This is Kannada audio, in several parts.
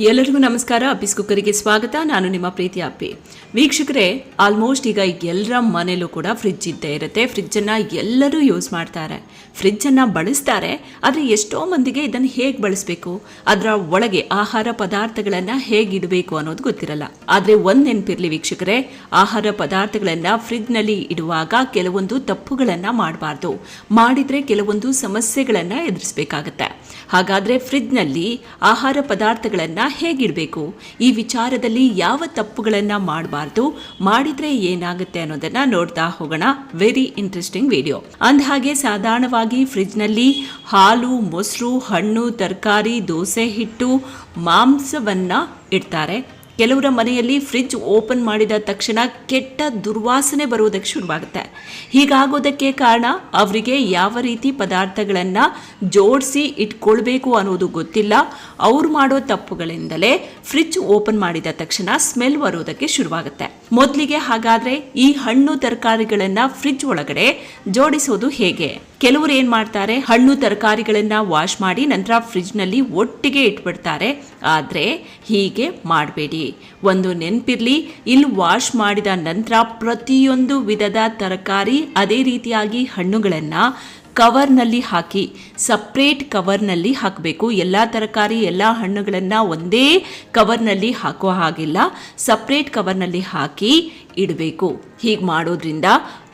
ಎಲ್ಲರಿಗೂ ನಮಸ್ಕಾರ. ಅಪ್ಪಿಸ್ ಕುಕ್ಕರಿಗೆ ಸ್ವಾಗತ. ನಾನು ನಿಮ್ಮ ಪ್ರೀತಿ ಅಪ್ಪಿ. ವೀಕ್ಷಕರೇ ಆಲ್ಮೋಸ್ಟ್ ಈಗ ಎಲ್ಲರ ಮನೇಲೂ ಕೂಡ ಫ್ರಿಜ್ ಇದ್ದೇ ಇರುತ್ತೆ. ಫ್ರಿಜ್ಜನ್ನು ಎಲ್ಲರೂ ಯೂಸ್ ಮಾಡ್ತಾರೆ. ಫ್ರಿಡ್ಜನ್ನು ಬಳಸ್ತಾರೆ. ಆದರೆ ಎಷ್ಟೋ ಮಂದಿಗೆ ಇದನ್ನು ಹೇಗೆ ಬಳಸಬೇಕು? ಅದರ ಒಳಗೆ ಆಹಾರ ಪದಾರ್ಥಗಳನ್ನು ಹೇಗೆ ಇಡಬೇಕು ಅನ್ನೋದು ಗೊತ್ತಿರಲ್ಲ. ಆದರೆ ಒಂದು ನೆನಪಿರಲಿ ವೀಕ್ಷಕರೇ, ಆಹಾರ ಪದಾರ್ಥಗಳನ್ನು ಫ್ರಿಜ್ನಲ್ಲಿ ಇಡುವಾಗ ಕೆಲವೊಂದು ತಪ್ಪುಗಳನ್ನು ಮಾಡಬಾರ್ದು. ಮಾಡಿದರೆ ಕೆಲವೊಂದು ಸಮಸ್ಯೆಗಳನ್ನು ಎದುರಿಸಬೇಕಾಗತ್ತೆ. ಹಾಗಾದರೆ ಫ್ರಿಜ್ನಲ್ಲಿ ಆಹಾರ ಪದಾರ್ಥಗಳನ್ನು ಹೇಗಿಡಬೇಕು ಈ ವಿಚಾರದಲ್ಲಿ ಯಾವ ತಪ್ಪುಗಳನ್ನು ಮಾಡಬಾರ್ದು? ಮಾಡಿದರೆ ಏನಾಗುತ್ತೆ ಅನ್ನೋದನ್ನು ನೋಡ್ತಾ ಹೋಗೋಣ. ವೆರಿ ಇಂಟ್ರೆಸ್ಟಿಂಗ್ ವಿಡಿಯೋ ಅಂದಹಾಗೆ ಸಾಧಾರಣವಾಗಿ ಫ್ರಿಜ್ನಲ್ಲಿ ಹಾಲು, ಮೊಸರು, ಹಣ್ಣು, ತರಕಾರಿ, ದೋಸೆ, ಹಿಟ್ಟು, ಮಾಂಸವನ್ನು ಇಡ್ತಾರೆ. ಕೆಲವರ ಮನೆಯಲ್ಲಿ ಫ್ರಿಜ್ ಓಪನ್ ಮಾಡಿದ ತಕ್ಷಣ ಕೆಟ್ಟ ದುರ್ವಾಸನೆ ಬರುವುದಕ್ಕೆ ಶುರುವಾಗುತ್ತೆ. ಹೀಗಾಗೋದಕ್ಕೆ ಕಾರಣ ಅವರಿಗೆ ಯಾವ ರೀತಿ ಪದಾರ್ಥಗಳನ್ನು ಜೋಡಿಸಿ ಇಟ್ಕೊಳ್ಬೇಕು ಅನ್ನೋದು ಗೊತ್ತಿಲ್ಲ. ಅವ್ರು ಮಾಡೋ ತಪ್ಪುಗಳಿಂದಲೇ ಫ್ರಿಜ್ ಓಪನ್ ಮಾಡಿದ ತಕ್ಷಣ ಸ್ಮೆಲ್ ಬರೋದಕ್ಕೆ ಶುರುವಾಗುತ್ತೆ. ಮೊದಲಿಗೆ ಹಾಗಾದ್ರೆ ಈ ಹಣ್ಣು ತರಕಾರಿಗಳನ್ನ ಫ್ರಿಜ್ ಒಳಗಡೆ ಜೋಡಿಸೋದು ಹೇಗೆ? ಕೆಲವರು ಏನು ಮಾಡ್ತಾರೆ, ಹಣ್ಣು ತರಕಾರಿಗಳನ್ನು ವಾಶ್ ಮಾಡಿ ನಂತರ ಫ್ರಿಜ್ನಲ್ಲಿ ಒಟ್ಟಿಗೆ ಇಟ್ಬಿಡ್ತಾರೆ. ಆದ್ರೆ ಹೀಗೆ ಮಾಡಬೇಡಿ. ಒಂದು ನೆನಪಿರ್ಲಿ ಇಲ್ಲಿ ವಾಶ್ ಮಾಡಿದ ನಂತರ ಪ್ರತಿಯೊಂದು ವಿಧದ ತರಕಾರಿ ಅದೇ ರೀತಿಯಾಗಿ ಹಣ್ಣುಗಳನ್ನ ಕವರ್ನಲ್ಲಿ ಹಾಕಿ, ಸಪ್ರೇಟ್ ಕವರ್ನಲ್ಲಿ ಹಾಕಬೇಕು. ಎಲ್ಲ ತರಕಾರಿ, ಎಲ್ಲ ಹಣ್ಣುಗಳನ್ನು ಒಂದೇ ಕವರ್ನಲ್ಲಿ ಹಾಕೋ ಹಾಗಿಲ್ಲ. ಸಪ್ರೇಟ್ ಕವರ್ನಲ್ಲಿ ಹಾಕಿ ಇಡಬೇಕು. ಹೀಗೆ ಮಾಡೋದ್ರಿಂದ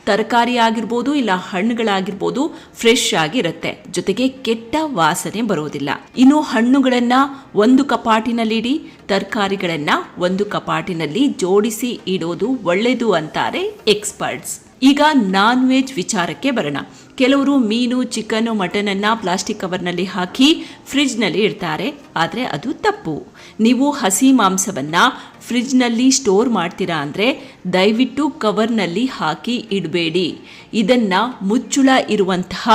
ತರಕಾರಿ ಆಗಿರ್ಬೋದು ಇಲ್ಲ ಹಣ್ಣುಗಳಾಗಿರ್ಬೋದು ಫ್ರೆಶ್ ಆಗಿರುತ್ತೆ. ಜೊತೆಗೆ ಕೆಟ್ಟ ವಾಸನೆ ಬರೋದಿಲ್ಲ. ಇನ್ನು ಹಣ್ಣುಗಳನ್ನು ಒಂದು ಕಪಾಟಿನಲ್ಲಿ ಇಡಿ ತರಕಾರಿಗಳನ್ನು ಒಂದು ಕಪಾಟಿನಲ್ಲಿ ಜೋಡಿಸಿ ಇಡೋದು ಒಳ್ಳೆಯದು ಅಂತಾರೆ ಎಕ್ಸ್ಪರ್ಟ್ಸ್ ಈಗ ನಾನ್ ವೆಜ್ ವಿಚಾರಕ್ಕೆ ಬರೋಣ. ಕೆಲವರು ಮೀನು ಚಿಕನ್ ಮಟನ್ ಅನ್ನ ಪ್ಲಾಸ್ಟಿಕ್ ಕವರ್ನಲ್ಲಿ ಹಾಕಿ ಫ್ರಿಜ್ನಲ್ಲಿ ಇಡ್ತಾರೆ. ಆದರೆ ಅದು ತಪ್ಪು. ನೀವು ಹಸಿ ಮಾಂಸವನ್ನ ಫ್ರಿಡ್ಜ್ನಲ್ಲಿ ಸ್ಟೋರ್ ಮಾಡ್ತೀರಾ ಅಂದರೆ ದಯವಿಟ್ಟು ಕವರ್ನಲ್ಲಿ ಹಾಕಿ ಇಡಬೇಡಿ. ಇದನ್ನು ಮುಚ್ಚುಳ ಇರುವಂತಹ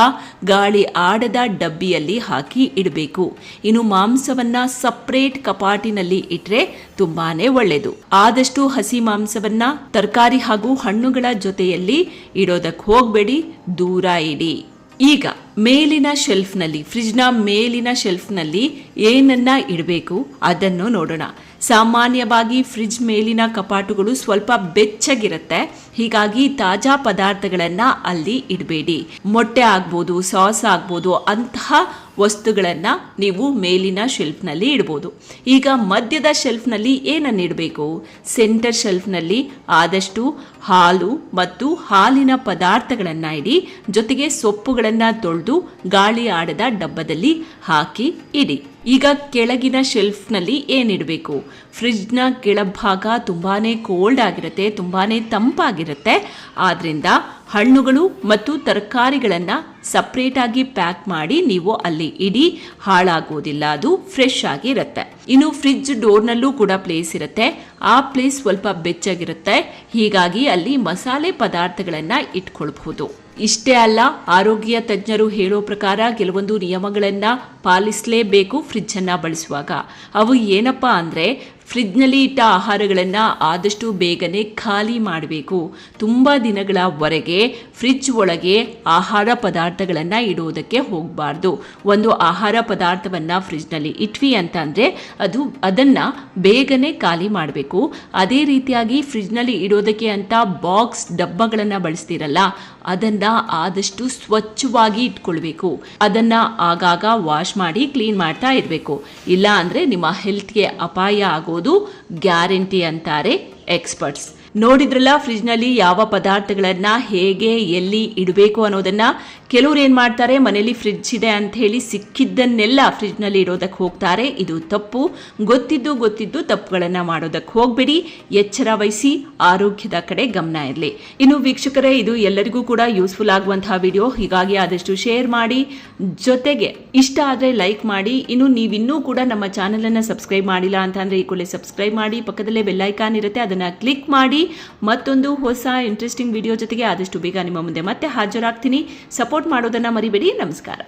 ಗಾಳಿ ಆಡದ ಡಬ್ಬಿಯಲ್ಲಿ ಹಾಕಿ ಇಡಬೇಕು. ಇನ್ನು ಮಾಂಸವನ್ನು ಸಪ್ರೇಟ್ ಕಪಾಟಿನಲ್ಲಿ ಇಟ್ಟರೆ ತುಂಬಾ ಒಳ್ಳೆಯದು ಆದಷ್ಟು ಹಸಿ ಮಾಂಸವನ್ನು ತರಕಾರಿ ಹಾಗೂ ಹಣ್ಣುಗಳ ಜೊತೆಯಲ್ಲಿ ಇಡೋದಕ್ಕೆ ಹೋಗಬೇಡಿ, ದೂರ ಇಡಿ. ಈಗ ಮೇಲಿನ ಶೆಲ್ಫ್ನಲ್ಲಿ ನ ಮೇಲಿನ ಶೆಲ್ಫ್ನಲ್ಲಿ ಏನನ್ನ ಇಡಬೇಕು ಅದನ್ನು ನೋಡೋಣ. ಸಾಮಾನ್ಯವಾಗಿ ಫ್ರಿಜ್ ಮೇಲಿನ ಕಪಾಟುಗಳು ಸ್ವಲ್ಪ ಬೆಚ್ಚಗಿರುತ್ತೆ. ಹೀಗಾಗಿ ತಾಜಾ ಪದಾರ್ಥಗಳನ್ನು ಅಲ್ಲಿ ಇಡಬೇಡಿ. ಮೊಟ್ಟೆ ಆಗ್ಬೋದು, ಸಾಸ್ ಆಗ್ಬೋದು, ಅಂತಹ ವಸ್ತುಗಳನ್ನ ನೀವು ಮೇಲಿನ ಶೆಲ್ಫ್ನಲ್ಲಿ ಇಡ್ಬೋದು. ಈಗ ಮಧ್ಯದ ಶೆಲ್ಫ್ನಲ್ಲಿ ಏನನ್ನ ಇಡಬೇಕು? ಸೆಂಟರ್ ಶೆಲ್ಫ್ನಲ್ಲಿ ಆದಷ್ಟು ಹಾಲು ಮತ್ತು ಹಾಲಿನ ಪದಾರ್ಥಗಳನ್ನು ಇಡಿ, ಜೊತೆಗೆ ಸೊಪ್ಪುಗಳನ್ನ ತೊಳೆದು ಗಾಳಿ ಆಡದ ಡಬ್ಬದಲ್ಲಿ ಹಾಕಿ ಇಡಿ. ಈಗ ಕೆಳಗಿನ ಶೆಲ್ಫ್ನಲ್ಲಿ ಏನಿಡಬೇಕು? ಫ್ರಿಡ್ಜ್ನ ಕೆಳಭಾಗ ತುಂಬಾನೇ ಕೋಲ್ಡ್ ಆಗಿರುತ್ತೆ, ತುಂಬಾನೇ ತಂಪಾಗಿರುತ್ತೆ. ಆದ್ದರಿಂದ ಹಣ್ಣುಗಳು ಮತ್ತು ತರಕಾರಿಗಳನ್ನು ಸಪ್ರೇಟಾಗಿ ಪ್ಯಾಕ್ ಮಾಡಿ ನೀವು ಅಲ್ಲಿ ಇಡಿ, ಹಾಳಾಗೋದಿಲ್ಲ, ಅದು ಫ್ರೆಶ್ ಆಗಿ ಇರುತ್ತೆ. ಇನ್ನು ಫ್ರಿಡ್ಜ್ ಡೋರ್ನಲ್ಲೂ ಕೂಡ ಪ್ಲೇಸ್ ಇರುತ್ತೆ. ಆ ಪ್ಲೇಸ್ ಸ್ವಲ್ಪ ಬೆಚ್ಚಗಿರುತ್ತೆ. ಹೀಗಾಗಿ ಅಲ್ಲಿ ಮಸಾಲೆ ಪದಾರ್ಥಗಳನ್ನು ಇಟ್ಕೊಳ್ಬಹುದು. ಇಷ್ಟೇ ಅಲ್ಲ, ಆರೋಗ್ಯ ತಜ್ಞರು ಹೇಳೋ ಪ್ರಕಾರ ಕೆಲವೊಂದು ನಿಯಮಗಳನ್ನು ಪಾಲಿಸಲೇಬೇಕು ಫ್ರಿಜ್ಜನ್ನು ಬಳಸುವಾಗ. ಅವು ಏನಪ್ಪ ಅಂದರೆ ಫ್ರಿಜ್ನಲ್ಲಿ ಇಟ್ಟ ಆಹಾರಗಳನ್ನು ಆದಷ್ಟು ಬೇಗನೆ ಖಾಲಿ ಮಾಡಬೇಕು. ತುಂಬ ದಿನಗಳವರೆಗೆ ಫ್ರಿಜ್ ಒಳಗೆ ಆಹಾರ ಪದಾರ್ಥಗಳನ್ನು ಇಡುವುದಕ್ಕೆ ಹೋಗಬಾರ್ದು. ಒಂದು ಆಹಾರ ಪದಾರ್ಥವನ್ನು ಫ್ರಿಜ್ನಲ್ಲಿ ಇಟ್ವಿ ಅಂತಂದರೆ ಅದು ಅದನ್ನು ಬೇಗನೆ ಖಾಲಿ ಮಾಡಬೇಕು. ಅದೇ ರೀತಿಯಾಗಿ ಫ್ರಿಜ್ನಲ್ಲಿ ಇಡೋದಕ್ಕೆ ಅಂತ ಬಾಕ್ಸ್ ಡಬ್ಬಗಳನ್ನು ಬಳಸ್ತಿರಲ್ಲ ಅದನ್ನು ಆದಷ್ಟು ಸ್ವಚ್ಛವಾಗಿ ಇಟ್ಕೊಳ್ಬೇಕು. ಅದನ್ನ ಆಗಾಗ ವಾಶ್ ಮಾಡಿ ಕ್ಲೀನ್ ಮಾಡ್ತಾ ಇರಬೇಕು. ಇಲ್ಲ ಅಂದ್ರೆ ನಿಮ್ಮ ಹೆಲ್ತ್ಗೆ ಅಪಾಯ ಆಗೋದು ಗ್ಯಾರಂಟಿ ಅಂತಾರೆ ಎಕ್ಸ್ಪರ್ಟ್ಸ್ ನೋಡಿದ್ರಲ್ಲ, ಫ್ರಿಜ್ನಲ್ಲಿ ಯಾವ ಪದಾರ್ಥಗಳನ್ನ ಹೇಗೆ ಎಲ್ಲಿ ಇಡಬೇಕು ಅನ್ನೋದನ್ನ. ಕೆಲವ್ರು ಏನು ಮಾಡ್ತಾರೆ, ಮನೆಯಲ್ಲಿ ಫ್ರಿಜ್ ಇದೆ ಅಂತ ಹೇಳಿ ಸಿಕ್ಕಿದ್ದನ್ನೆಲ್ಲ ಫ್ರಿಜ್ನಲ್ಲಿ ಇಡೋದಕ್ಕೆ ಹೋಗ್ತಾರೆ. ಇದು ತಪ್ಪು. ಗೊತ್ತಿದ್ದು ಗೊತ್ತಿದ್ದು ತಪ್ಪುಗಳನ್ನ ಮಾಡೋದಕ್ಕೆ ಹೋಗಬೇಡಿ. ಎಚ್ಚರ ವಹಿಸಿ, ಆರೋಗ್ಯದ ಕಡೆ ಗಮನ ಇರಲಿ. ಇನ್ನು ವೀಕ್ಷಕರೇ, ಇದು ಎಲ್ಲರಿಗೂ ಕೂಡ ಯೂಸ್ಫುಲ್ ಆಗುವಂತಹ ವಿಡಿಯೋ ಹೀಗಾಗಿ ಆದಷ್ಟು ಶೇರ್ ಮಾಡಿ. ಜೊತೆಗೆ ಇಷ್ಟ ಆದರೆ ಲೈಕ್ ಮಾಡಿ. ಇನ್ನು ನೀವಿನ್ನೂ ಕೂಡ ನಮ್ಮ ಚಾನೆಲ್ ಅನ್ನ ಸಬ್ಸ್ಕ್ರೈಬ್ ಮಾಡಿಲ್ಲ ಅಂತಂದ್ರೆ ಈ ಕೂಡಲೇ ಸಬ್ಸ್ಕ್ರೈಬ್ ಮಾಡಿ. ಪಕ್ಕದಲ್ಲೇ ಬೆಲ್ಲೈಕಾನ್ ಇರುತ್ತೆ, ಅದನ್ನ ಕ್ಲಿಕ್ ಮತ್ತೊಂದು ಹೊಸ ಇಂಟ್ರೆಸ್ಟಿಂಗ್ ವಿಡಿಯೋ ಜೊತೆಗೆ ಆದಷ್ಟು ಬೇಗ ನಿಮ್ಮ ಮುಂದೆ ಮತ್ತೆ ಹಾಜರಾಗ್ತೀನಿ. ಸಪೋರ್ಟ್ ಮಾಡೋದನ್ನ ಮರಿಬೇಡಿ. ನಮಸ್ಕಾರ.